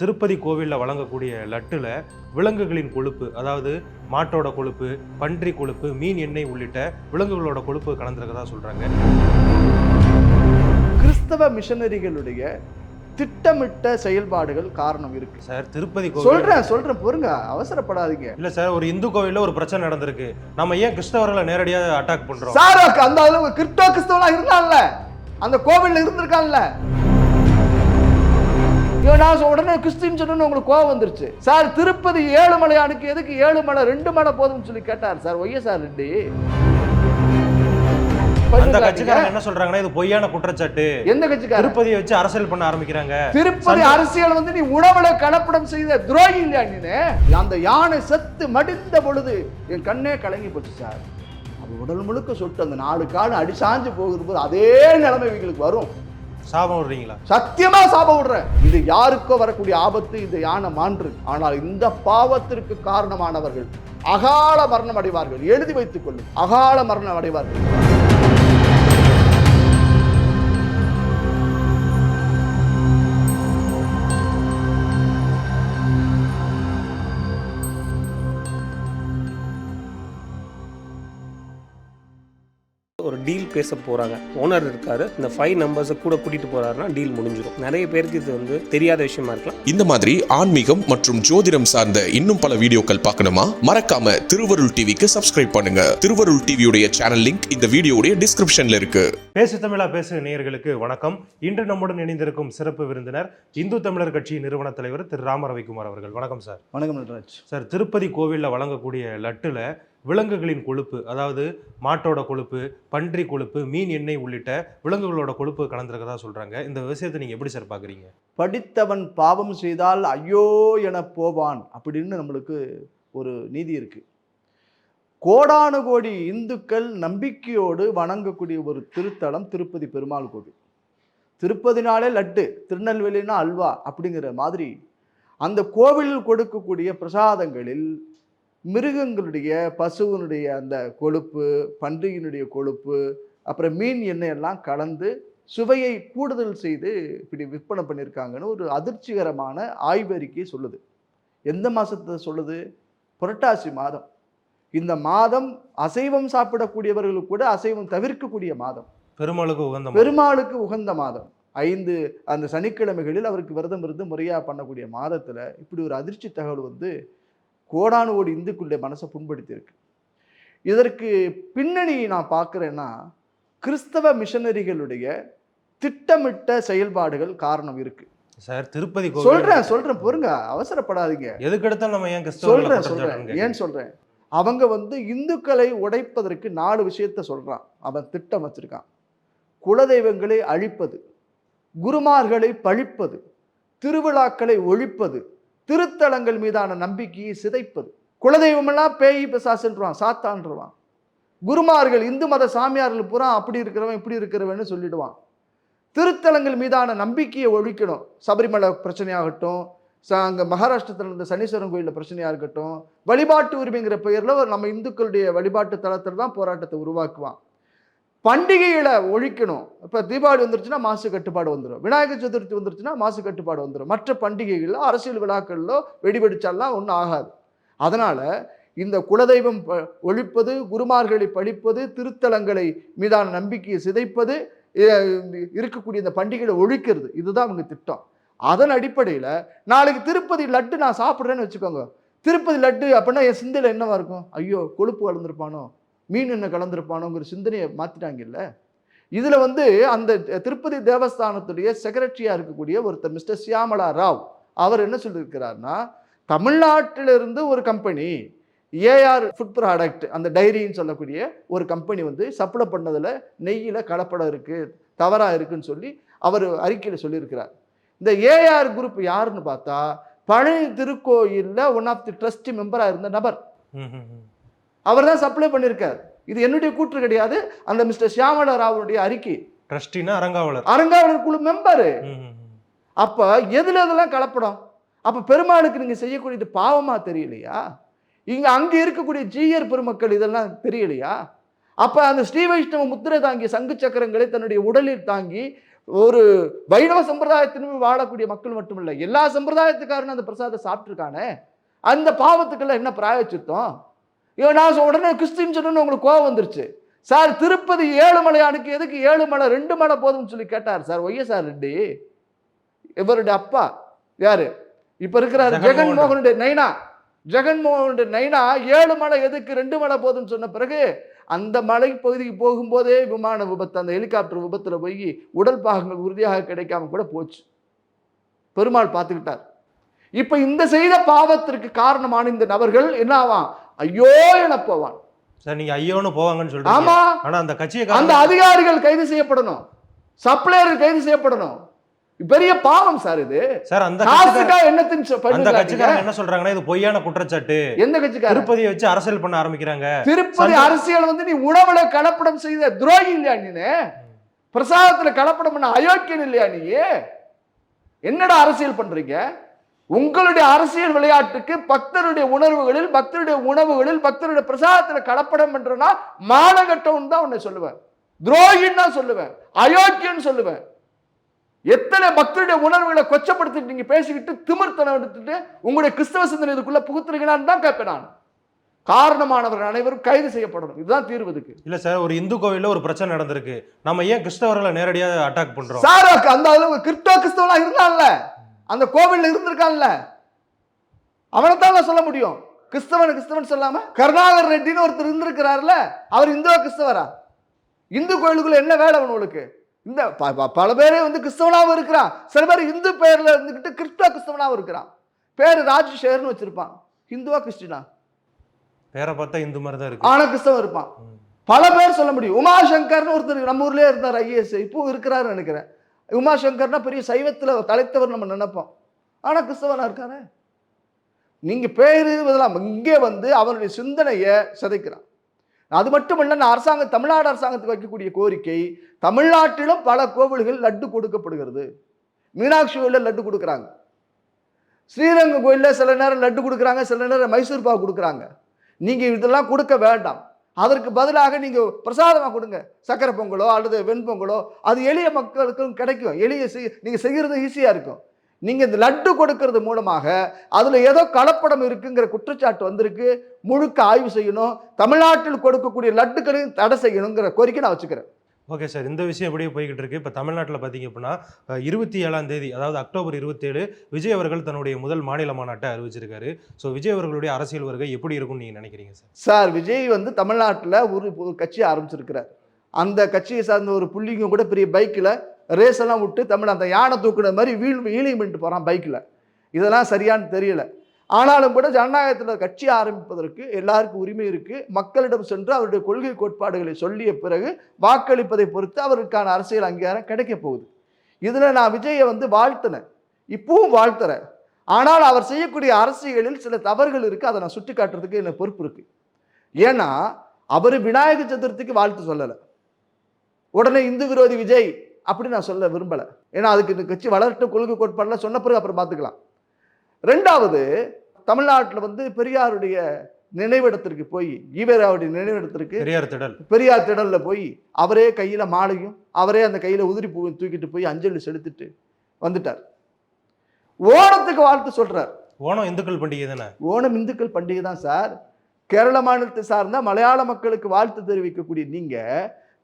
திருப்பதி கோவிலில் வழங்கக்கூடிய லட்டுல விலங்குகளின் கொழுப்பு அதாவது மாட்டோட கொழுப்பு பன்றி கொழுப்பு மீன் எண்ணெய் உள்ளிட்ட விலங்குகளோட கொழுப்பு கலந்துருக்கதா சொல்றாங்க. கிறிஸ்தவ மிஷனரிகளுடைய திட்டமிட்ட செயல்பாடுகள் காரணம் இருக்கு. சார் திருப்பதி கோவில் சொல்றேன் சொல்றேன் பொறுங்க அவசரப்படாதீங்க. இல்ல சார் ஒரு இந்து கோவில்ல ஒரு பிரச்சனை நடந்திருக்கு. நம்ம ஏன் கிறிஸ்தவர்களை நேரடியாக அட்டாக் பண்றோம்? சார் அந்த அளவு கிறிஸ்தவ கிறிஸ்தவனா இருந்தான்ல? அந்த கோவில்ல இருந்திருக்கான்ல? நான் உடனே கிறிஸ்டின் சொன்னு உங்களுக்கு கோவம் வந்துருச்சு. சார் திருப்பதி ஏழு மலையானுக்கு எதுக்கு ஏழு மலை ரெண்டு மலை போதும்னு சொல்லி கேட்டார் சார். ஒய்ய சார் ரெட்டி அந்த கட்சிக்காரங்க என்ன சொல்றாங்கன்னா இது பொய்யான குற்றச்சாட்டு. எந்த கட்சிக்காரர் திருப்பதியை வச்சு அரசியல் பண்ண ஆரம்பிக்கிறாங்க. திருப்பதி அரசியல் வந்து நீ உணவுல கலப்படம் செய்த துரோகி இல்லையா நீனு? அந்த யானை செத்து மடிந்த பொழுது என் கண்ணே கலங்கி போச்சு சார். அது உடல் முழுக்க சொட்டு. அந்த நாலு காலம் அடி சாஞ்சு போகுது போது அதே நிலைமை இவங்களுக்கு வரும். சாபம் விடுறீங்களா? சத்தியமா சாபம் விடுறேன். இது யாருக்கோ வரக்கூடிய ஆபத்து இந்த யானை மான்று. ஆனால் இந்த பாவத்திற்கு காரணமானவர்கள் அகால மரணம் அடைவார்கள். எழுதி வைத்துக் கொள்ளும் அகால மரணம் அடைவார்கள். பேச போறாங்க. ஓனர் இருக்காரு. இந்த ஃபைவ் நம்பர்ஸை கூட கூட்டிட்டு போறாருன்னா டீல் முடிஞ்சிடும் நிறைய பேருக்கு இது வந்து தெரியாத விஷயமா இருக்கலாம். இந்த மாதிரி ஆன்மீகம் மற்றும் ஜோதிடம் சார்ந்த இன்னும் பல வீடியோக்கள் பார்க்கணுமா? மறக்காம திருவருள் டிவிக்கு சப்ஸ்கிரைப் பண்ணுங்க. திருவருள் டிவியுடைய சேனல் லிங்க் இந்த வீடியோடைய டிஸ்கிரிப்ஷன்ல இருக்கு. பேசு தமிழா பேசு நேயர்களுக்கு வணக்கம். இன்று நம்முடன் இணைந்திருக்கும் சிறப்பு விருந்தினர் இந்து தமிழர் கட்சி நிறுவன தலைவர் திரு ராம ரவிக்குமார் அவர்கள். வணக்கம் சார். வணக்கம் நடராஜ். சார் திருப்பதி கோவிலில் வழங்கக்கூடிய லட்டுல விலங்குகளின் கொழுப்பு அதாவது மாட்டோட கொழுப்பு பன்றி கொழுப்பு மீன் எண்ணெய் உள்ளிட்ட விலங்குகளோட கொழுப்பு கலந்துருக்கதா சொல்கிறாங்க இந்த விஷயத்தை நீங்கள் எப்படி சார் பார்க்குறீங்க படித்தவன் பாவம் செய்தால் ஐயோ என போவான் அப்படின்னு நம்மளுக்கு ஒரு நீதி இருக்குது கோடானு கோடி இந்துக்கள் நம்பிக்கையோடு வணங்கக்கூடிய ஒரு திருத்தலம் திருப்பதி பெருமாள் கோவில். திருப்பதினாலே லட்டு திருநெல்வேலினா அல்வா அப்படிங்கிற மாதிரி அந்த கோவிலில் கொடுக்கக்கூடிய பிரசாதங்களில் மிருகங்களுடைய பசுவினுடைய அந்த கொழுப்பு பன்றியினுடைய கொழுப்பு அப்புறம் மீன் எண்ணெய் எல்லாம் கலந்து சுவையை கூடுதல் செய்து இப்படி விற்பனை பண்ணியிருக்காங்கன்னு ஒரு அதிர்ச்சிகரமான ஆய்வறிக்கை சொல்லுது. எந்த மாதத்தை சொல்லுது? புரட்டாசி மாதம். இந்த மாதம் அசைவம் சாப்பிடக்கூடியவர்களுக்கு கூட அசைவம் தவிர்க்கக்கூடிய மாதம். பெருமாளுக்கு உகந்த. பெருமாளுக்கு உகந்த மாதம். ஐந்து அந்த சனிக்கிழமைகளில் அவருக்கு விரதம் இருந்து முறையாக பண்ணக்கூடிய மாதத்தில் இப்படி ஒரு அதிர்ச்சி தகவல் வந்து கோடானு கோடி இந்துக்களுடைய மனசை புண்படுத்தியிருக்கு. இதற்கு பின்னணி நான் பார்க்குறேன்னா கிறிஸ்தவ மிஷனரிகளுடைய திட்டமிட்ட செயல்பாடுகள் காரணம் இருக்கு. சார் திருப்பதி சொல்றேன் சொல்றேன் பொறுங்க அவசரப்படாதீங்க. எதுக்கு எடுத்தாலும் நம்ம ஏன் சொல்றேன் சொல்றேன். ஏன் சொல்றேன்? அவங்க வந்து இந்துக்களை உடைப்பதற்கு நாலு விஷயத்த சொல்றான். அவன் திட்டம் வச்சிருக்கான். குலதெய்வங்களை அழிப்பது குருமார்களை பழிப்பது திருவிழாக்களை ஒழிப்பது திருத்தலங்கள் மீதான நம்பிக்கையை சிதைப்பது. குலதெய்வமெல்லாம் பேய் பிசாசுன்றான் சாத்தான்றான் குருமார்கள் இந்து மத சாமியார்கள் பூரா அப்படி இருக்கிறவன் இப்படி இருக்கிறவன்னு சொல்லிடுவான். திருத்தலங்கள் மீதான நம்பிக்கையை ஒழிக்கணும். சபரிமலை பிரச்சனையாகட்டும் ச அங்கே மகாராஷ்டிரத்தில் இருந்த சனீஸ்வரன் கோயிலில் பிரச்சனையாக இருக்கட்டும் வழிபாட்டு உரிமைங்கிற பெயரில் நம்ம இந்துக்களுடைய வழிபாட்டு தளத்தில் தான் போராட்டத்தை உருவாக்குவான். பண்டிகையில் ஒழிக்கணும். இப்போ தீபாவளி வந்துருச்சுன்னா மாசு கட்டுப்பாடு வந்துடும் விநாயகர் சதுர்த்தி வந்துருச்சுன்னா மாசு கட்டுப்பாடு வந்துடும் மற்ற பண்டிகைகளில் அரசியல் விழாக்களிலோ வெடி வெடிச்சாலாம் ஒன்றும் ஆகாது. அதனால் இந்த குலதெய்வம் ப- ஒழிப்பது குருமார்களை பழிப்பது திருத்தலங்களை மீதான நம்பிக்கையை சிதைப்பது இருக்கக்கூடிய இந்த பண்டிகைகளை ஒழிக்கிறது. இதுதான் அவங்க திட்டம். அதன் அடிப்படையில் நாளைக்கு திருப்பதி லட்டு நான் சாப்பிட்றேன்னு வச்சுக்கோங்க. திருப்பதி லட்டு அப்படின்னா என் சிந்தையில் என்னவா இருக்கும்? ஐயோ கொழுப்பு வளர்ந்துருப்பானோ? மீன் என்ன கலந்துருப்பானோங்கிற சிந்தனையை மாற்றிட்டாங்கல்ல இதில் வந்து அந்த திருப்பதி தேவஸ்தானத்துடைய செக்ரட்டரியாக இருக்கக்கூடிய ஒருத்தர் மிஸ்டர் சியாமலா ராவ் அவர் என்ன சொல்லியிருக்கிறார்னா தமிழ்நாட்டிலிருந்து ஒரு கம்பெனி ஏஆர் ஃபுட் ப்ராடக்ட் அந்த டைரின்னு சொல்லக்கூடிய ஒரு கம்பெனி வந்து சப்ளை பண்ணதில் நெய்யில் கலப்படம் இருக்குது தவறாக இருக்குன்னு சொல்லி அவர் அறிக்கையில் சொல்லியிருக்கிறார். இந்த ஏஆர் குரூப் யாருன்னு பார்த்தா பழனி திருக்கோயிலில் ஒன் ஆஃப் தி ட்ரஸ்டி மெம்பராக இருந்த நபர். அவர் தான் சப்ளை பண்ணியிருக்கார் இது என்னுடைய கூற்று கிடையாது. அந்த மிஸ்டர் சியாமலா ராவுடைய அறிக்கை. ட்ரஸ்டினா அரங்காவலர் அறங்காவலர் குழு மெம்பரு. அப்போ எதுல இதெல்லாம் கலப்படம்? அப்போ பெருமாளுக்கு நீங்கள் செய்யக்கூடியது பாவமாக தெரியலையா? இங்கே அங்கே இருக்கக்கூடிய ஜீயர் பெருமக்கள் இதெல்லாம் தெரியலையா? அப்போ அந்த ஸ்ரீ வைஷ்ணவ முத்திரை தாங்கி சங்கு சக்கரங்களை தன்னுடைய உடலில் தாங்கி ஒரு வைணவ சம்பிரதாயத்தினும் வாழக்கூடிய மக்கள் மட்டுமில்லை. எல்லா சம்பிரதாயத்துக்காரனும் அந்த பிரசாதத்தை சாப்பிட்ருக்கானே அந்த பாவத்துக்கெல்லாம் என்ன பிராயச்சித்தம்? நான் உடனே கிறிஸ்டின் சொன்னு உங்களுக்கு கோவம் வந்துருச்சு. சார் திருப்பதி ஏழுமலையானுக்கு எதுக்கு ஏழு மலை ரெண்டு மலை போதும்னு சொல்லி கேட்டார் சார். ஒய்எஸ்ஆர் ரெட்டி. இவருடைய அப்பா யாரு? இப்ப இருக்கிறார் ஜெகன்மோகன். ஜெகன்மோகனுடைய நைனா. ஜெகன்மோகனுடைய நைனா ஏழு மலை எதுக்கு ரெண்டு மலை போதும்னு சொன்ன பிறகு அந்த மலை பகுதிக்கு போகும்போதே விமான விபத்து அந்த ஹெலிகாப்டர் விபத்துல போய் உடல் பாகங்கள் உறுதியாக கிடைக்காம கூட போச்சு. பெருமாள் பார்த்துக்கிட்டார். இப்ப இந்த செய்த பாவத்திற்கு காரணமான இந்த நபர்கள் என்ன ஆவான்? ஐயோ என போவான். சார் நீங்க ஐயோன்னு போவாங்கன்னு சொல்றீங்க. ஆமா. ஆனா அந்த கட்சியை அந்த அதிகாரிகள் கைது செய்யப்படணும். சப்ளையர்கள் கைது செய்யப்படணும். பெரிய பாவம் சார் இது. சார் அந்த கட்சிக்கார- காசுக்கா என்னத்தின் அந்த கட்சிக்காரங்க? என்ன சொல்றாங்கன்னா இது பொய்யான குற்றச்சாட்டு. எந்த கட்சிக்காரர் திருப்பதியை வச்சு அரசியல் பண்ண ஆரம்பிக்கிறாங்க. திருப்பதி அரசியல் வந்து நீ உணவுல கலப்படம் செய்த துரோகி இல்லையா நீ பிரசாதத்துல கலப்படம் பண்ண அயோக்கியன் இல்லையா நீ? என்னடா அரசியல் பண்றீங்க? உங்களுடைய அரசியல் விளையாட்டுக்கு பக்தருடைய உணர்வுகளில் பக்தருடைய உணவுகளில் பக்தருடைய பிரசாதத்துல கலப்படம் பண்றனா மானகட்டவன் தான் உன்னை சொல்லுவேன். துரோகின்னு தான் சொல்லுவேன். அயோக்கியன்னு சொல்லுவேன். எத்தனை பக்தருடைய உணர்வுகளை கொச்சப்படுத்திட்டு நீங்க பேசிக்கிட்டு திமிர்த்தனம் எடுத்துட்டு உங்களுடைய கிறிஸ்தவ சிந்தனை இதுக்குள்ள புகுத்துறீங்களான்னு தான் கேட்பேன் நான். காரணமானவர்கள் அனைவரும் கைது செய்யப்படணும். இதுதான் தீர்வு இதுக்கு. இல்ல சார் ஒரு இந்து கோவில்ல ஒரு பிரச்சனை நடந்திருக்கு. நம்ம ஏன் கிறிஸ்தவர்களை நேரடியா அட்டாக் பண்றோம்? சார் அந்த அளவு கிறிஸ்தவ கிறிஸ்தவனா இருந்தான்ல? அந்த கோவில்ல இருந்திருக்கான்ல. அவனை தான் நான் சொல்ல முடியும். கிறிஸ்தவன் கிறிஸ்தவன் சொல்லாம கருணாகர் ரெட்டின்னு ஒருத்தர் இருந்திருக்கிறார்ல அவர் இந்துவா கிறிஸ்தவரா? இந்து கோயிலுக்குள்ள என்ன வேலை உங்களுக்கு இந்த பல பேரே வந்து கிறிஸ்தவனாவும் இருக்கிறான். சில பேர் இந்து பேர்ல இருந்துகிட்டு கிறிஸ்தவ கிறிஸ்தவனாவும் இருக்கிறான். பேரு ராஜ்ஷேர்னு வச்சிருப்பான். ஹிந்துவா கிறிஸ்டினா? பேரை பார்த்தா இந்து மாதிரி தான் இருக்கு. ஆனா கிறிஸ்தவன் இருப்பான். பல பேர் சொல்ல முடியும். உமாசங்கர்னு ஒருத்தர் நம்ம ஊர்லயே இருந்தார் ஐஏஎஸ். இப்போ இருக்கிறாருன்னு நினைக்கிறேன். உமாசங்கர்னா பெரிய சைவத்தில் தலைத்தவர் நம்ம நினைப்போம். ஆனால் கிறிஸ்தவனாக இருக்காரு? நீங்கள் பேரு இதெல்லாம் இங்கே வந்து அவனுடைய சிந்தனையை சிதைக்கிறான். அது மட்டும் இல்லை நான் அரசாங்கம் தமிழ்நாடு அரசாங்கத்துக்கு வைக்கக்கூடிய கோரிக்கை தமிழ்நாட்டிலும் பல கோவில்கள் லட்டு கொடுக்கப்படுகிறது. மீனாட்சி கோயிலில் லட்டு கொடுக்குறாங்க. ஸ்ரீரங்கம் கோயிலில் சில நேரம் லட்டு கொடுக்குறாங்க சில நேரம் மைசூர் பாகு கொடுக்குறாங்க. நீங்கள் இதெல்லாம் கொடுக்க வேண்டாம். அதற்கு பதிலாக நீங்கள் பிரசாதமாக கொடுங்க. சக்கரை பொங்கலோ அல்லது வெண்பொங்கலோ அது எளிய மக்களுக்கும் கிடைக்கும். எளிய செய் நீங்கள் செய்கிறது ஈஸியாக இருக்கும். நீங்கள் இந்த லட்டு கொடுக்கறது மூலமாக அதில் ஏதோ கலப்படம் இருக்குங்கிற குற்றச்சாட்டு வந்திருக்கு. முழுக்க ஆய்வு செய்யணும். தமிழ்நாட்டில் கொடுக்கக்கூடிய லட்டுக்களையும் தடை செய்யணுங்கிற கோரிக்கை நான் வச்சுக்கிறேன். ஓகே சார் இந்த விஷயம் எப்படியே போய்கிட்டு இருக்கு இப்போ தமிழ்நாட்டில் பார்த்தீங்க அப்படின்னா இருபத்தி ஏழாம் தேதி அதாவது அக்டோபர் இருபத்தேழு விஜய் அவர்கள் தன்னுடைய முதல் மாநில மாநாட்டை அறிவிச்சிருக்காரு. ஸோ விஜய் அவர்களுடைய அரசியல் வருகை எப்படி இருக்கும்னு நீங்கள் நினைக்கிறீங்க சார்? சார் விஜய் வந்து தமிழ்நாட்டில் ஒரு ஒரு கட்சி ஆரம்பிச்சிருக்கிறார். அந்த கட்சியை சார்ந்த ஒரு புள்ளிங்க கூட பெரிய பைக்கில் ரேஸ் எல்லாம் விட்டு தமிழ் அந்த யானை தூக்குன மாதிரி வீழ் வீலிங் பண்ணிட்டு போகிறான் பைக்கில். இதெல்லாம் சரியான்னு தெரியலை. ஆனாலும் கூட ஜனநாயகத்தில் கட்சி ஆரம்பிப்பதற்கு எல்லாருக்கும் உரிமை இருக்குது மக்களிடம் சென்று அவருடைய கொள்கை கோட்பாடுகளை சொல்லிய பிறகு வாக்களிப்பதை பொறுத்து அவருக்கான அரசியல் அங்கீகாரம் கிடைக்க போகுது. இதில் நான் விஜயை வந்து வாழ்த்தினேன். இப்பவும் வாழ்த்துறேன். ஆனால் அவர் செய்யக்கூடிய அரசியலில் சில தவறுகள் இருக்குது அதை நான் சுட்டி காட்டுறதுக்கு எனக்கு பொறுப்பு இருக்குது ஏன்னா அவர் விநாயக சதுர்த்திக்கு வாழ்த்து சொல்லலை. உடனே இந்து விரோதி விஜய் அப்படி நான் சொல்ல விரும்பலை. ஏன்னா அதுக்கு இந்த கட்சி வளரட்டும் கொள்கை கோட்பாடெலாம் சொன்ன பிறகு அப்புறம் பார்த்துக்கலாம். ரெண்டாவது தமிழ்நாட்டில் வந்து பெரியாருடைய நினைவிடத்திற்கு போய் ஈவேராவுடைய நினைவிடத்திற்கு பெரியார் திடல். பெரியார் திடல்ல போய் அவரே கையில் மாலையும் அவரே அந்த கையில் உதிரி பூவும் தூக்கிட்டு போய் அஞ்சலி செலுத்திட்டு வந்துட்டார். ஓணத்துக்கு வாழ்த்து சொல்றார். ஓணம் இந்துக்கள் பண்டிகை தானே? ஓணம் இந்துக்கள் பண்டிகை தான் சார். கேரள மாநிலத்தை சார்ந்த மலையாள மக்களுக்கு வாழ்த்து தெரிவிக்கக்கூடிய நீங்க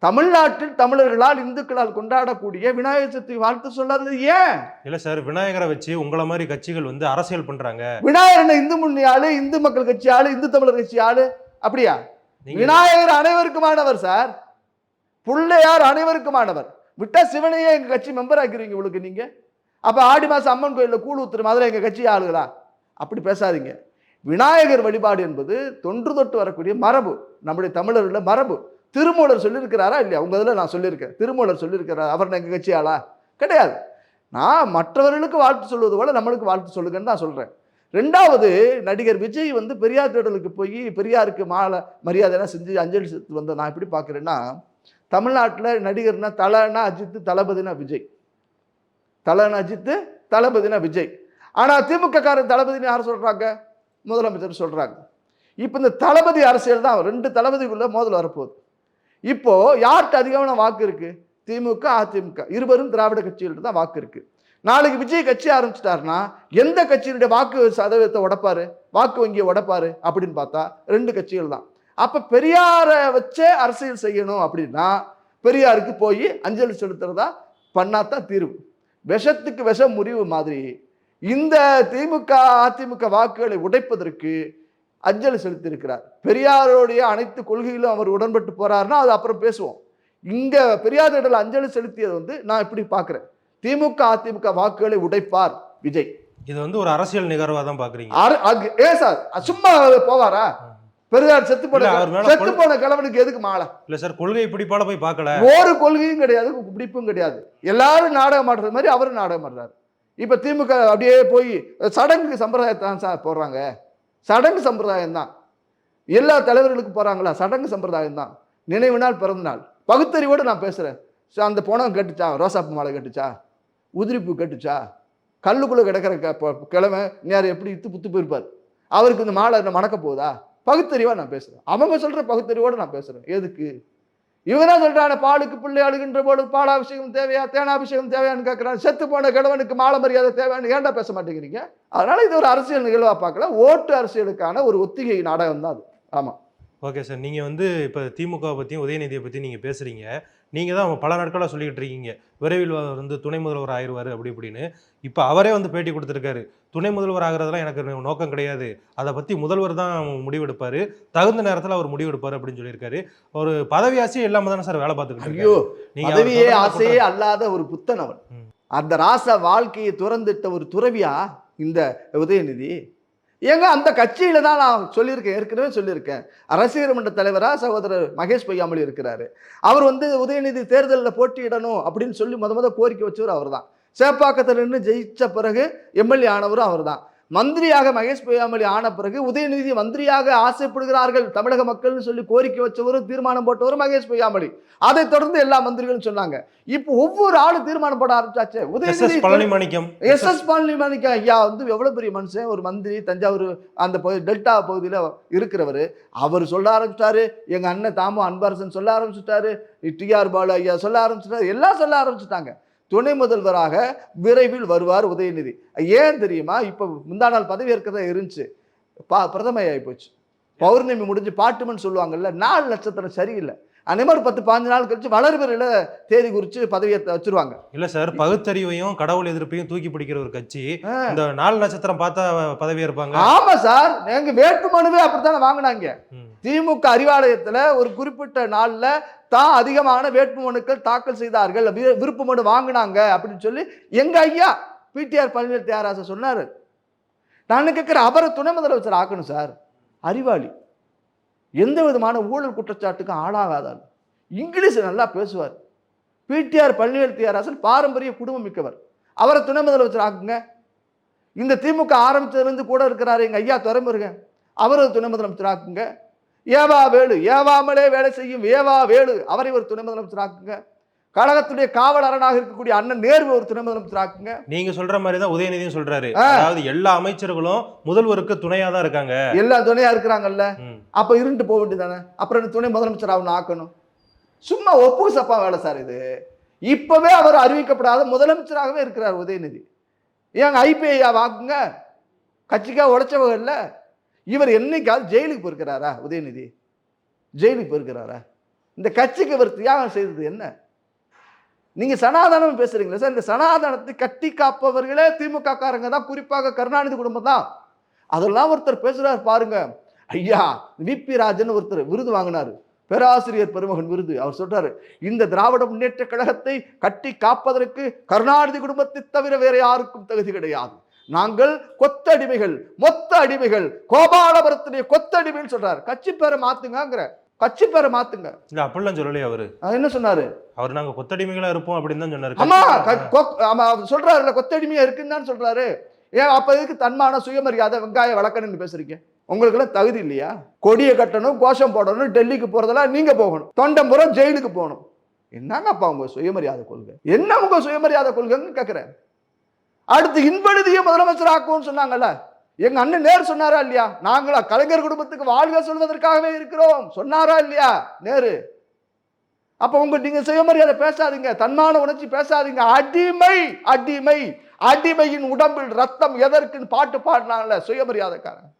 தமிழ்நாட்டில் தமிழர்களால் இந்துக்களால் கொண்டாடக்கூடிய விநாயகர் சதுர்த்தி வாழ்த்து சொல்லாதது ஏன்? இல்ல சார் விநாயகரை வச்சு உங்களை மாதிரி கட்சிகள் வந்து அரசியல் பண்றாங்க. விநாயகர் இந்து முன்னணி ஆளு இந்து மக்கள் கட்சி ஆளு இந்து தமிழர் கட்சி ஆளு அப்படியா? விநாயகர் அனைவருக்குமானவர் சார் பிள்ளையார் அனைவருக்குமானவர் விட்டா சிவனையே எங்க கட்சி மெம்பர் ஆக்கிறீங்க உங்களுக்கு நீங்க. அப்ப ஆடி மாசம் அம்மன் கோயில்ல கூழ் ஊத்துற அதில் எங்க கட்சி ஆளுகளா? அப்படி பேசாதீங்க. விநாயகர் வழிபாடு என்பது தொன்று தொட்டு வரக்கூடிய மரபு. நம்முடைய தமிழர்ல மரபு. திருமூலர் சொல்லியிருக்கிறாரா இல்லையா? உங்கள் இதில் நான் சொல்லியிருக்கேன். திருமூலர் சொல்லியிருக்கிறாரா? அவர் எங்கள் கட்சியாளா கிடையாது. நான் மற்றவர்களுக்கு வாழ்த்து சொல்வது போல் நம்மளுக்கு வாழ்த்து சொல்லுங்கன்னு நான் சொல்கிறேன் ரெண்டாவது நடிகர் விஜய் வந்து பெரியார் தேடலுக்கு போய் பெரியாருக்கு மாலை மரியாதைலாம் செஞ்சு அஞ்சலி செலுத்தி வந்த நான் எப்படி பார்க்குறேன்னா தமிழ்நாட்டில் நடிகர்னா தலைனா அஜித்து தளபதினா விஜய். தலைனா அஜித்து தளபதினா விஜய். ஆனால் திமுக காரன் தளபதினு யார் சொல்கிறாங்க முதலமைச்சர் சொல்கிறாங்க இப்போ இந்த தளபதி அரசியல் தான். ரெண்டு தளபதிக்குள்ளே மோதல் வரப்போகுது. இப்போ யார்கிட்ட அதிகமான வாக்கு இருக்கு? திமுக அதிமுக. இருவரும் திராவிட கட்சிகள்கிட்ட தான் வாக்கு இருக்கு. நாளைக்கு விஜய் கட்சி ஆரம்பிச்சிட்டாருன்னா எந்த கட்சியினுடைய வாக்கு சதவீதத்தை உடப்பாரு? வாக்கு வங்கியை உடப்பாரு? அப்படின்னு பார்த்தா ரெண்டு கட்சிகள் தான். அப்ப பெரியாரை வச்சே அரசியல் செய்யணும் அப்படின்னா பெரியாருக்கு போய் அஞ்சலி செலுத்துறதா பண்ணாதான் தீர்வு. விஷத்துக்கு விஷம் முறிவு மாதிரி இந்த திமுக அதிமுக வாக்குகளை உடைப்பதற்கு அஞ்சலி செலுத்தியிருக்கிறார். பெரியாருடைய அனைத்து கொள்கையிலும் அவர் உடன்பட்டு போறாருன்னா அது அப்புறம் பேசுவோம். இங்க பெரியார் இடத்துல அஞ்சலி செலுத்தியது வந்து நான் இப்படி பார்க்கிறேன். திமுக அதிமுக வாக்குகளை உடைப்பார் விஜய். இது வந்து ஒரு அரசியல் நிகழ்வா தான் பாக்குறீங்க ஏன் சார் சும்மா போவாரா? பெரியார் செத்து போன செத்து போன கிழவனுக்கு எதுக்கு மாலை? இல்ல சார் கொள்கை பிடிப்பால போய் பார்க்கல. ஒரு கொள்கையும் கிடையாது பிடிப்பும் கிடையாது. எல்லாரும் நாடகம் ஆடுறது மாதிரி அவரும் நாடகம் ஆடுறாரு. இப்ப திமுக அப்படியே போய் சடங்கு சம்பிரதாயத்தை தான் சார் போடுறாங்க. சடங்கு சம்பிரதாயம் தான் எல்லா தலைவர்களுக்கும் போகிறாங்களா சடங்கு சம்பிரதாயம் தான் நினைவு நாள் பிறந்த நாள். பகுத்தறிவோடு நான் பேசுகிறேன் சோ, அந்த புணம் கட்டுச்சா? ரோசாப்பு மாலை கட்டுச்சா? உதிரிப்பூ கட்டுச்சா? கல்லுக்குள்ளே கிடக்கிற க- கிழமை நேரம் எப்படி இத்து புத்து போயிருப்பார்? அவருக்கு இந்த மாலை மணக்க போகுதா? பகுத்தறிவாக நான் பேசுகிறேன் அவங்க சொல்கிற பகுத்தறிவோடு நான் பேசுகிறேன் எதுக்கு? இவனா சொல்றான பாலுக்கு பிள்ளை அழுகின்ற போது பாலாபிஷேகம் தேவையா தேனாபிஷேகம் தேவையான்னு கேட்கறான் செத்து போன கிழவனுக்கு மாலை மரியாதை தேவையான்னு ஏன்டா பேச மாட்டேங்கிறீங்க? அதனால இது ஒரு அரசியல் நிகழ்வா பார்க்கல. ஓட்டு அரசியலுக்கான ஒரு ஒத்திகை நாடகம் தான் அது. ஆமா. Okay sir. நீங்க வந்து இப்ப திமுக பத்தியும் உதயநிதியை பத்தி நீங்க பேசுறீங்க. நீங்க தான் பல நாட்களா சொல்லிக்கிட்டு இருக்கீங்க. விரைவில் வந்து துணை முதல்வர் ஆயிடுவாரு அப்படி இப்படின்னு. இப்ப அவரே வந்து பேட்டி கொடுத்திருக்காரு. துணை முதல்வர் ஆகிறதுலாம் எனக்கு நோக்கம் கிடையாது. அதை பத்தி முதல்வர் தான் முடிவெடுப்பாரு. தகுந்த நேரத்துல அவர் முடிவெடுப்பாரு அப்படின்னு சொல்லியிருக்காரு. ஒரு பதவி ஆசையே இல்லாம தானே சார் வேலை பார்த்துக்கிட்டு ஐயோ இருக்காரு. நீங்க அவர் பதவியே ஆசையே அல்லாத ஒரு புத்தன் அவன். அந்த ராச வாழ்க்கையை துறந்துட்ட ஒரு துறவியா இந்த உதயநிதி? ஏங்க அந்த கட்சியில் தான் நான் சொல்லியிருக்கேன் ஏற்கனவே சொல்லியிருக்கேன். அரசியல் மன்ற தலைவராக சகோதரர் மகேஷ் பொய்யாமொழி இருக்கிறாரு. அவர் வந்து உதயநிதி தேர்தலில் போட்டியிடணும் அப்படின்னு சொல்லி முத முத கோரிக்கை வச்சவர் அவர் தான் சேப்பாக்கத்தில் நின்று ஜெயிச்ச பிறகு எம்எல்ஏ ஆனவரும் அவர் தான் மந்திரியாக மகேஷ் பொய்யாமொழி ஆன பிறகு உதயநிதி மந்திரியாக ஆசைப்படுகிறார்கள். தமிழக மக்கள்னு சொல்லி கோரிக்கை வச்சவரும் தீர்மானம் போட்டவரும் மகேஷ் பொய்யாமொழி. அதை தொடர்ந்து எல்லா மந்திரிகளும் சொன்னாங்க. இப்போ ஒவ்வொரு ஆளும் தீர்மானம் போட ஆரம்பிச்சாச்சு. உதயநிதி பழனி மாணிக்கம் எஸ் எஸ் பாலிமாணிக்க ஐயா வந்து எவ்வளவு பெரிய மனுஷன்? ஒரு மந்திரி தஞ்சாவூர் அந்த பகுதி டெல்டா பகுதியில் இருக்கிறவர். அவர் சொல்ல ஆரம்பிச்சிட்டாரு. எங்க அண்ணன் தாமோ அன்பரசன் சொல்ல ஆரம்பிச்சிட்டாரு. டிஆர் பாலு ஐயா சொல்ல ஆரம்பிச்சிட்டாரு. எல்லாம் சொல்ல ஆரம்பிச்சிட்டாங்க. துணை முதல்வராக விரைவில் வருவார் உதயநிதி. ஏன் தெரியுமா? இப்போ முந்தா நாள் பதவி ஏற்கதான் இருந்துச்சு. பா பிரதம ஆகி போச்சு. பௌர்ணமி முடிஞ்சு பாட்டுமன்னு சொல்லுவாங்கல்ல நாலு நட்சத்திரம் சரியில்லை. அதே மாதிரி பத்து பாஞ்சு நாள் கழிச்சு வளர்பிறையில் தேதி குறித்து பதவியை வச்சிருவாங்க. இல்ல சார் பகுத்தறிவையும் கடவுள் எதிர்ப்பையும் தூக்கி பிடிக்கிற ஒரு கட்சி. இந்த நாலு நட்சத்திரம் பார்த்தா பதவி இருப்பாங்க ஆமா சார் எங்க வேட்புமனுவே அப்படித்தானே வாங்கினாங்க. திமுக அறிவாலயத்துல ஒரு குறிப்பிட்ட நாள்ல தான் அதிகமான வேட்புமனுக்கள் தாக்கல் செய்தார்கள். விருப்ப மனு வாங்கினாங்க அப்படின்னு சொல்லி எங்க ஐயா பிடிஆர் பழனிவேல் தியாகராசன் சொன்னாரு. நான் கேட்குற அவரை துணை முதலமைச்சர் ஆக்கணும் சார். அறிவாளி. எந்த விதமான ஊழல் குற்றச்சாட்டுக்கும் ஆளாகாதார் இங்கிலீஷ் நல்லா பேசுவார். பிடிஆர் பழனிவேல் தியாகராசன் பாரம்பரிய குடும்பம் மிக்கவர் அவரை துணை முதலமைச்சர் ஆக்குங்க. இந்த திமுக ஆரம்பித்ததுலேருந்து கூட இருக்கிறாரு எங்கள் ஐயா துறைமுருகன். அவரை துணை முதலமைச்சர் ஆக்குங்க. ஏவா வேலு ஏவாமலே வேலை செய்யும் ஏவா வேலு. அவரை ஒரு துணை முதலமைச்சர் ஆக்குங்க. கழகத்துடைய காவலரனாக இருக்கக்கூடிய அண்ணன் நேர்வு ஒரு துணை முதலமைச்சர் ஆக்குங்க. நீங்க சொல்ற மாதிரி தான் உதயநிதியும் சொல்றாரு. அதாவது எல்லா அமைச்சர்களும் முதல்வருக்கு துணையா தான் இருக்காங்க. எல்லா துணையா இருக்கிறாங்கல்ல. அப்ப இருண்டு போக வேண்டியதானே? அப்புறம் துணை முதலமைச்சர் ஆகணும் ஆக்கணும்? சும்மா ஒப்பு சப்பா வேலை சார் இது. இப்பவே அவர் அறிவிக்கப்படாத முதலமைச்சராகவே இருக்கிறார் உதயநிதி. ஏங்க ஐபிஐ வாக்குங்க? கட்சிக்காக உழைச்சவங்க இல்ல. இவர் என்னைக்காவது ஜெயிலுக்கு போயிருக்கிறாரா உதயநிதி? ஜெயிலுக்கு போயிருக்கிறாரா? இந்த கட்சிக்கு இவர் தியாகம் செய்தது என்ன? நீங்க சனாதனம் பேசுறீங்களா சார் இந்த சனாதனத்தை கட்டி காப்பவர்களே திமுக காரங்க தான். குறிப்பாக கருணாநிதி குடும்பம் தான். அதெல்லாம் ஒருத்தர் பேசுகிறார் பாருங்க. ஐயா விபி ராஜன் ஒருத்தர் விருது வாங்கினாரு. பேராசிரியர் பெருமகன் விருது. அவர் சொல்றாரு இந்த திராவிட முன்னேற்ற கழகத்தை கட்டி காப்பதற்கு கருணாநிதி குடும்பத்தை தவிர வேற யாருக்கும் தகுதி கிடையாது. நாங்கள் கொத்தடிமைகள் மொத்த அடிமைகள். கோபாலபுரத்துடைய கொத்தடிமைன்னு சொல்றாரு. கட்சி பேரை மாத்துங்கங்கிற. கட்சி பேரை மாத்துங்க. இல்ல அப்படிலாம் சொல்லலையே அவரு. அது என்ன சொன்னாரு? அவர் நாங்க கொத்தடிமைகளா இருப்போம் அப்படின்னு தான் சொன்னாரு. ஆமா சொல்றாருல்ல கொத்தடிமையா இருக்குன்னு தான் சொல்றாரு. ஏன் அப்ப எதுக்கு தன்மான சுயமரியாதை வெங்காய வழக்கணும்னு பேசுறீங்க? உங்களுக்கெல்லாம் தகுதி இல்லையா? கொடியை கட்டணும் கோஷம் போடணும் டெல்லிக்கு போறதெல்லாம் நீங்க போகணும். தொண்டம்புரம் ஜெயிலுக்கு போகணும். என்னங்கப்பா உங்க சுயமரியாதை கொள்கை? என்ன உங்க சுயமரியாதை கொள்கைன்னு கேட்கிறேன் அடுத்து இன்பழுதியை முதலமைச்சர் ஆக்குவோம்னு சொன்னாங்கல்ல? எங்க அண்ணன் நேரு சொன்னாரா இல்லையா? நாங்களா கலைஞர் குடும்பத்துக்கு வாழ்க சொல்வதற்காகவே இருக்கிறோம். சொன்னாரா இல்லையா? நேரு. அப்போ உங்க நீங்க சுயமரியாதை பேசாதீங்க. தன்மான உணர்ச்சி பேசாதீங்க. அடிமை அடிமை. அடிமையின் உடம்பில் ரத்தம் எதற்குன்னு பாட்டு பாடினாங்கல்ல சுயமரியாதைக்காரன்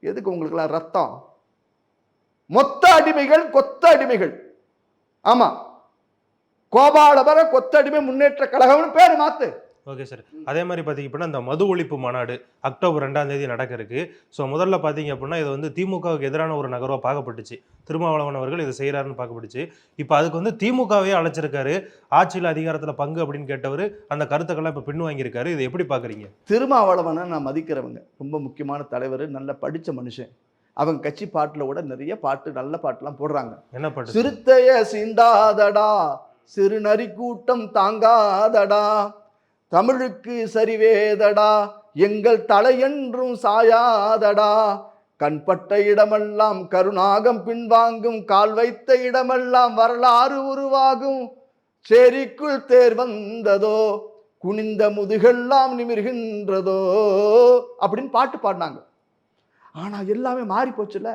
எதுக்கு உங்களுக்குலாம் ரத்தம்? மொத்த அடிமைகள் கொத்த அடிமைகள். ஆமா. கோபாலபர கொத்த அடிமை முன்னேற்ற கழகம்னு பேரு மாத்து. ஓகே சார் அதே மாதிரி பார்த்தீங்க அப்படின்னா இந்த மது ஒழிப்பு மாநாடு அக்டோபர் ரெண்டாம் தேதி நடக்க இருக்கு ஸோ முதல்ல பார்த்தீங்க அப்படின்னா இது வந்து திமுகவுக்கு எதிரான ஒரு நகர்வாக பார்க்கப்பட்டுச்சு. திருமாவளவன் அவர்கள் இது செய்கிறாருன்னு பார்க்கப்பட்டுச்சு. இப்போ அதுக்கு வந்து திமுகவே அழைச்சிருக்காரு. ஆட்சியில் அதிகாரத்தில் பங்கு அப்படின்னு கேட்டவர் அந்த கருத்துக்கெல்லாம் இப்போ பின் வாங்கியிருக்காரு இதை எப்படி பார்க்குறீங்க திருமாவளவனை நான் மதிக்கிறவங்க. ரொம்ப முக்கியமான தலைவர் நல்ல படிச்ச மனுஷன். அவங்க கட்சி பாட்டுல கூட நிறைய பாட்டு நல்ல பாட்டுலாம் போடுறாங்க. என்ன பாட்டு சிறுத்தைய சிந்தாதடா சிறுநரி கூட்டம் தாங்காதடா. தமிழுக்கு சரிவேதடா எங்கள் தலையென்றும் சாயாதடா. கண்பட்ட இடமெல்லாம் கருணாகம் பின்வாங்கும் கால் வைத்த இடமெல்லாம் வரலாறு உருவாகும். சேரிக்குள் தேர் வந்ததோ குனிந்த முதுகெல்லாம் நிமிர்கின்றதோ அப்படின்னு பாட்டு பாடினாங்க. ஆனால் எல்லாமே மாறி போச்சுல்ல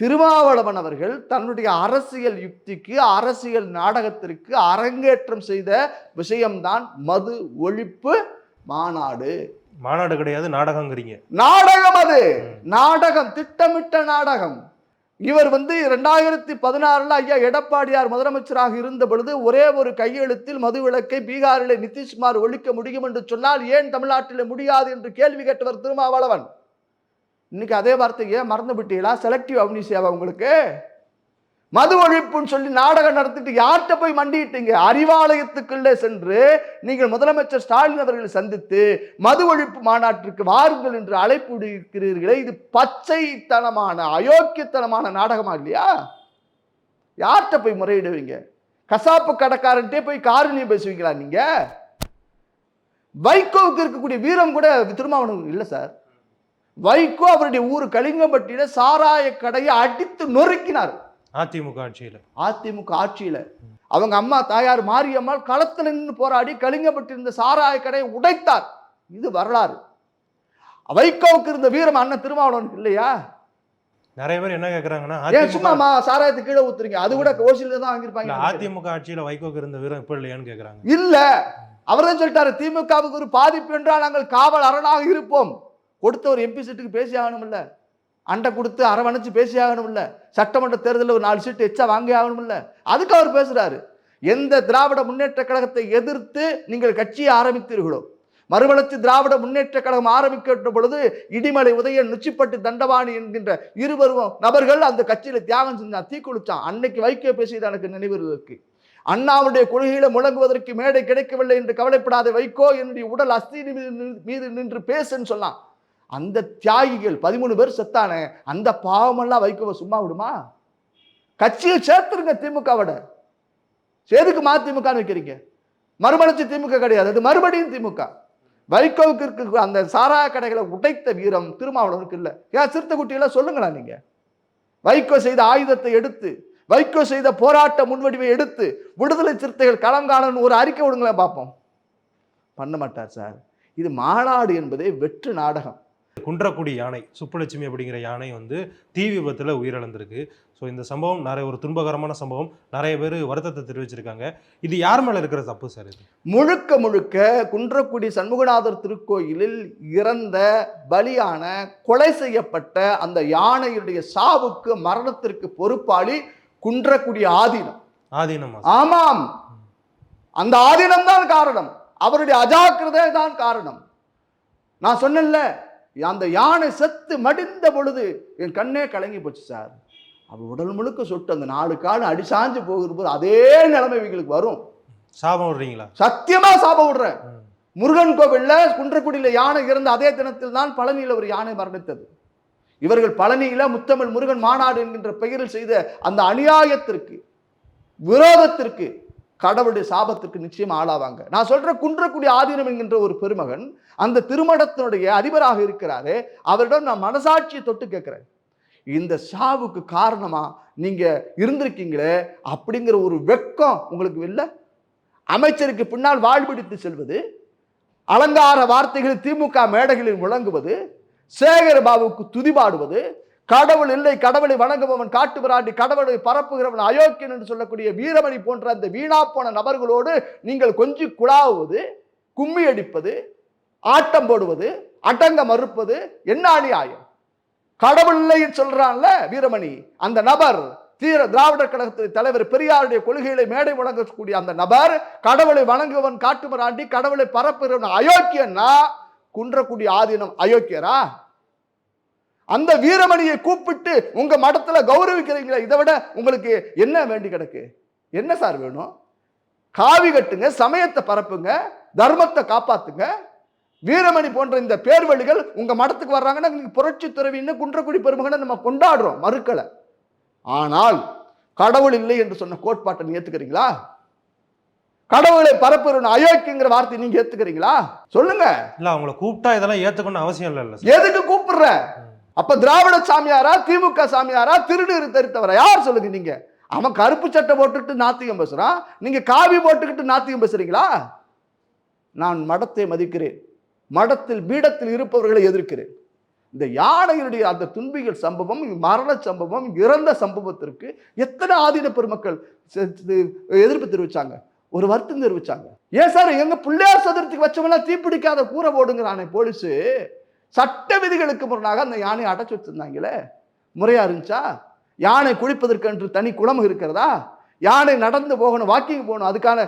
திருமாவளவன் அவர்கள் தன்னுடைய அரசியல் யுக்திக்கு அரசியல் நாடகத்திற்கு அரங்கேற்றம் செய்த விஷயம்தான் மது ஒழிப்பு மாநாடு. மாநாடு கிடையாது நாடகங்கிறீங்க. நாடகம் அது. நாடகம் திட்டமிட்ட நாடகம். இவர் வந்து ரெண்டாயிரத்தி பதினாறுல ஐயா எடப்பாடியார் முதலமைச்சராக இருந்த பொழுது ஒரே ஒரு கையெழுத்தில் மதுவிலக்கை பீகாரிலே நிதிஷ்குமார் ஒழிக்க முடியும் என்று சொன்னால் ஏன் தமிழ்நாட்டிலே முடியாது என்று கேள்வி கேட்டவர் திருமாவளவன். இன்னைக்கு அதே வார்த்தையை மறந்து விட்டீங்களா? செலக்டிவ் அம்னிசியாவா உங்களுக்கு? மது ஒழிப்புன்னு சொல்லி நாடகம் நடத்திட்டு யார்கிட்ட போய் மண்டிட்டீங்க? அறிவாலயத்துக்குள்ளே சென்று நீங்கள் முதலமைச்சர் ஸ்டாலின் அவர்களை சந்தித்து மது ஒழிப்பு மாநாட்டிற்கு வாருங்கள் என்று அழைப்பு விடுக்கிறீர்களே. இது பச்சைத்தனமான அயோக்கியத்தனமான நாடகமா இல்லையா? யார்கிட்ட போய் முறையிடுவீங்க? கசாப்பு கடைக்காரன்ட்டே போய் காரணியம் பேசுவீங்களா நீங்க? வைகோவுக்கு இருக்கக்கூடிய வீரம் கூட திருமாவளவனுக்கு இல்லை சார். வைகோ அவருடைய ஊர் கலிங்கப்பட்டியில சாராய கடையை அடித்து நொறுக்கினார். அதிமுக ஆட்சியில். அதிமுக ஆட்சியில. அவங்க அம்மா தாயார் மாரியம்மாள் களத்தில் நின்று போராடி கலிங்கப்பட்டு இருந்த சாராய கடையை உடைத்தார். இது வரலாறு. வைகோவுக்கு இருந்த வீரம் அண்ணன் திருமாவளவனுக்கு இல்லையா? நிறைய பேர் என்ன கேட்குறாங்கன்னா ஏன் சும்மா சாராயத்தை கீழே ஊத்துறீங்க. அது கூட ஓசில தான் வாங்கியிருப்பாங்க. அதிமுக ஆட்சியில் வைகோக்கு இருந்த வீரம் இப்போ இல்லையான்னு கேட்குறாங்க இல்ல. அவர் தான் சொல்லிட்டாரு திமுகவுக்கு ஒரு பாதிப்பு என்றால் நாங்கள் காவல் அரணாக இருப்போம். கொடுத்த ஒரு எம்பி சீட்டுக்கு பேசி ஆகணும்ல. அண்டை கொடுத்து அரவணைச்சு பேசி ஆகணும்ல. சட்டமன்ற தேர்தலில் ஒரு நாலு சீட்டு எச்சா வாங்கி ஆகணும்ல. அதுக்கு அவர் பேசுகிறாரு எந்த திராவிட முன்னேற்ற கழகத்தை எதிர்த்து நீங்கள் கட்சியை ஆரம்பித்தீர்களோ மறுமலர்ச்சி திராவிட முன்னேற்ற கழகம் ஆரம்பிக்கின்ற பொழுது இடிமலை உதயன் நுச்சிப்பட்டு தண்டவாணி என்கின்ற இருவரும் நபர்கள் அந்த கட்சியில தியாகம் செஞ்சான் தீக்குளிச்சான் அன்னைக்கு வைக்க பேசியது எனக்கு நினைவு அண்ணாவுடைய கொள்கையில முழங்குவதற்கு மேடை கிடைக்கவில்லை என்று கவலைப்படாத வைகோ என்னுடைய உடல் அஸ்தி மீது நின்று- மீது நின்று பேசுன்னு சொன்னான். அந்த தியாகிகள் பதிமூணு பேர் செத்தானே அந்த பாவமெல்லாம் வைகோவை சும்மா விடுமா? கட்சியை சேர்த்துருங்க திமுகவோட. எதுக்கு திமுகன்னு வைக்கிறீங்க? மறுமலர்ச்சி திமுக கிடையாது. அது மறுபடியும் திமுக. வைகோவுக்கு இருக்க அந்த சாரா கடைகளை உடைத்த வீரம் திருமாவளவனுக்கு இல்லை. ஏன் சிறுத்தை குட்டியெல்லாம் சொல்லுங்களா நீங்க. வைகோ செய்த ஆயுதத்தை எடுத்து வைகோ செய்த போராட்ட முன்வடிவை எடுத்து விடுதலை சிறுத்தைகள் களங்காலன்னு ஒரு அறிக்கை விடுங்களேன் பார்ப்போம். பண்ண மாட்டார் சார். இது மாநாடு என்பதே வெற்று நாடகம். குன்றக்குடி யானை சுப்புலட்சுமி அப்படிங்கிற யானை வந்து தீ விபத்தில் உயிரிழந்திருக்கு. ஸோ இந்த சம்பவம் நிறைய ஒரு துன்பகரமான சம்பவம். நிறைய பேர் வருத்தத்தை தெரிவிச்சிருக்காங்க. இது யார் மேலே இருக்கிற தப்பு சார் இது? முழுக்க முழுக்க குன்றக்குடி சண்முகநாதர் திருக்கோயிலில் இறந்த பலியான கொலை செய்யப்பட்ட அந்த யானையுடைய சாவுக்கு மரணத்திற்கு பொறுப்பாளி குன்றக்குடி ஆதீனம். ஆதீனமா ஆமாம். அந்த ஆதீனம் தான் காரணம். அவருடைய அஜாக்கிரதை தான் காரணம். நான் சொன்னேன்ல அந்த யானை செத்து மடிந்த பொழுது என் கண்ணே கலங்கி போச்சு சார். அவர் உடல் முழுக்க சொட்டு அந்த நாலு கால் அடிசாஞ்சு போகிற போது அதே நிலைமை இவங்களுக்கு வரும். சாபம் விடுறீங்களா? சத்தியமா சாபம் விடுறேன். முருகன் கோவில்ல குன்றக்குடியில யானை இறந்த அதே தினத்தில் தான் பழனியில ஒரு யானை மரணித்தது. இவர்கள் பழனியில முத்தமிழ் முருகன் மாநாடு என்கின்ற பெயரில் செய்த அந்த அநியாயத்திற்கு விரோதத்திற்கு கடவுளுடைய சாபத்திற்கு நிச்சயம் ஆளாவாங்க. நான் சொல்ற குன்றக்குடி ஆதீனம் என்கின்ற ஒரு பெருமகன் அந்த திருமணத்தினுடைய அதிபராக இருக்கிறாரே அவரிடம் நான் மனசாட்சியை தொட்டு கேட்கிறேன். இந்த சாவுக்கு காரணமா நீங்க இருந்திருக்கீங்களே அப்படிங்கிற ஒரு வெட்கம் உங்களுக்கு இல்லை? அமைச்சருக்கு பின்னால் வாழ்பிடித்து செல்வது அலங்கார வார்த்தைகளில் திமுக மேடைகளில் முழங்குவது சேகர் பாபுக்கு துதிபாடுவது கடவுள் இல்லை கடவுளை வணங்குபவன் காட்டு பிராண்டி கடவுளை பரப்புகிறவன் அயோக்கியன் என்று சொல்லக்கூடிய வீரமணி போன்ற அந்த வீணா போன நபர்களோடு நீங்கள் கொஞ்சி குழாவுவது கும்மி அடிப்பது ஆட்டம் போடுவது அடங்க மறுப்பது என்ன அநியாயம்? கடவுள் இல்லைன்னு சொல்றான்ல வீரமணி. அந்த நபர் தீர திராவிடர் கழகத்தின் தலைவர் பெரியாருடைய கொள்கைகளை மேடை வழங்கக்கூடிய அந்த நபர் கடவுளை வணங்குவன் காட்டுமராண்டி கடவுளை பரப்புகிறவன் அயோக்கியன்னா குன்றக்கூடிய ஆதீனம் அயோக்கியரா? அந்த வீரமணியை கூப்பிட்டு உங்க மடத்துல கௌரவிக்கிறீங்களா இதை விட உங்களுக்கு என்ன வேண்டி கிடக்கு? என்ன சார் வேணும்? காவி கட்டுங்க சமயத்தை பரப்புங்க தர்மத்தை காப்பாத்துங்க. வீரமணி போன்ற இந்த பேர்வழிகள் உங்க மடத்துக்கு வர்றாங்கன்னா புரட்சி துறவின்னு குன்றக்குடி பெருமகனை நம்ம கொண்டாடுறோம் மறுக்கல. ஆனால் கடவுள் இல்லை என்று சொன்ன கோட்பாட்டை ஏத்துக்கிறீங்களா? கடவுளை பரப்புறன்னு அயோக்கியங்கிற வார்த்தை நீங்க ஏத்துக்கிறீங்களா? சொல்லுங்க. இல்ல அவங்கள கூப்பிட்டா இதெல்லாம் ஏத்துக்கணும்னு அவசியம் இல்ல எதுக்கு கூப்பிடுற? அப்ப திராவிட சாமியாரா திமுக சாமியாரா திருநீறு தரித்தவரா? யார் சொல்லுங்க நீங்க? அவன் கருப்பு சட்டை போட்டுக்கிட்டு நாத்திகம் பேசுறான். நீங்க காவி போட்டுக்கிட்டு நாத்திகம் பேசுறீங்களா? நான் மடத்தை மதிக்கிறேன். மடத்தில் பீடத்தில் இருப்பவர்களை எதிர்க்கிறேன். இந்த யானையினுடைய அந்த துன்பிகள் சம்பவம் மரண சம்பவம் இறந்த சம்பவத்திற்கு எத்தனை ஆதீன பெருமக்கள் எதிர்ப்பு தெரிவிச்சாங்க? ஒரு வருத்தம் தெரிவிச்சாங்க. ஏன் சார் எங்க பிள்ளையார் சதுரத்துக்கு வச்சவனா தீப்பிடிக்காத கூரை போடுங்கிறானே போலீஸு. சட்ட விதிகளுக்கு முரணாக அந்த யானையை அடைச்சி வச்சிருந்தாங்களே? முறையாக இருந்துச்சா? யானை குளிப்பதற்கென்று தனி குளம் இருக்கிறதா? யானை நடந்து போகணும் வாக்கிங் போகணும் அதுக்கான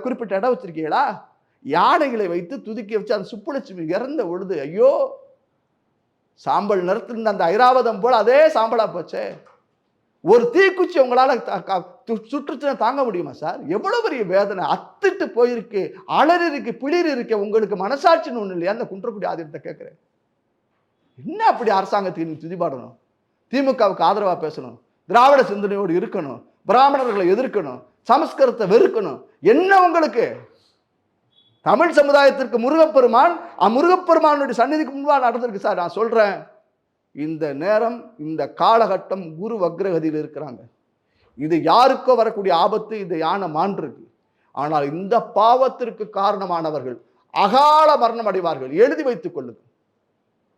குறிப்பிட்ட இடம் வச்சிருக்கீங்களா? யானைகளை வைத்து துதுக்கி வச்சு அந்த சுப்புலட்சுமி இறந்த பொழுது ஐயோ! சாம்பல் நிறத்தில் இருந்த அந்த ஐராவதம் போல் அதே சாம்பலாக போச்சே. ஒரு தீக்குச்சி உங்களால் த- சுற்றுச்சுனா தாங்க முடியுமா சார்? எவ்வளோ பெரிய வேதனை. அத்துட்டு போயிருக்கு அலறி இருக்கு பிளிர் இருக்கு. உங்களுக்கு மனசாட்சின்னு ஒன்று இல்லையா? அந்த குன்றக்குடி ஆதிரத்தை கேட்குறேன் என்ன அப்படி அரசாங்கத்துக்கு நீ துதிபாடணும் திமுகவுக்கு ஆதரவாக பேசணும். திராவிட சிந்தனையோடு இருக்கணும். பிராமணர்களை எதிர்க்கணும். சமஸ்கிருதத்தை வெறுக்கணும். என்ன உங்களுக்கு? தமிழ் சமுதாயத்திற்கு முருகப்பெருமான் அ- முருகப்பெருமானுடைய சந்நிதிக்கு முன்பாக நடந்திருக்கு சார். நான் சொல்கிறேன் இந்த நேரம் இந்த காலகட்டம் குரு வக்ரகதியில் இருக்கிறாங்க. இது யாருக்கோ வரக்கூடிய ஆபத்து இது யானை மான்றிருக்கு. ஆனால் இந்த பாவத்திற்கு காரணமானவர்கள் அகால மரணம் அடைவார்கள். எழுதி வைத்துக் கொள்ளுங்கள்.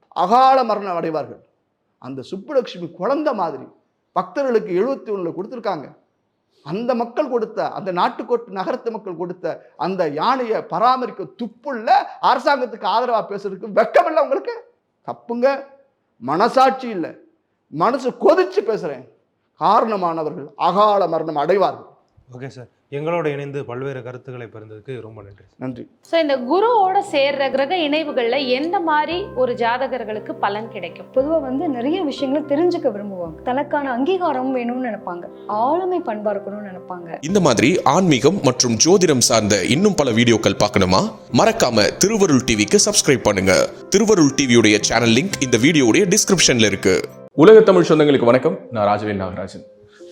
அகால மரணம் அடைவார்கள். அந்த சுப்புலட்சுமி குழந்தை மாதிரி பக்தர்களுக்கு எழுபத்தி ஒன்றில் கொடுத்துருக்காங்க. அந்த மக்கள் கொடுத்த அந்த நாட்டுக்கோட்டு நகரத்து மக்கள் கொடுத்த அந்த யானையை பராமரிக்க துப்புள்ள அரசாங்கத்துக்கு ஆதரவாக பேசுறதுக்கு வெக்கமில்லை உங்களுக்கு? தப்புங்க. மனசாட்சி இல்லை. மனசு கொதிச்சு பேசுகிறேன் காரணமானவர்கள் அகால மரணம் அடைவார்கள். ஓகே சார் எங்களோட இணைந்து பல்வேறு கருத்துக்களை பகிர்ந்ததுக்கு ரொம்ப நன்றி நன்றி. ஸோ இந்த குருவோட சேர்ற கிரக இணைவுகள்ல எந்த மாதிரி ஒரு ஜாதகர்களுக்கு பலன் கிடைக்கும்? பொதுவாக வந்து நிறைய விஷயங்களை தெரிஞ்சுக்க விரும்புவாங்க. தனக்கான அங்கீகாரம் வேணும்னு நினைப்பாங்க. ஆளுமை பண்பா இருக்கணும்னு நினைப்பாங்க. இந்த மாதிரி ஆன்மீகம் மற்றும் ஜோதிடம் சார்ந்த இன்னும் பல வீடியோக்கள் பார்க்கணுமா? மறக்காம திருவருள் டிவிக்கு சப்ஸ்கிரைப் பண்ணுங்க. திருவருள் டிவியுடைய சேனல் லிங்க் இந்த வீடியோடைய டிஸ்கிரிப்ஷன்ல இருக்கு. உலக தமிழ் சொந்தங்களுக்கு வணக்கம். நான் ராஜவேல் நாகராஜன்.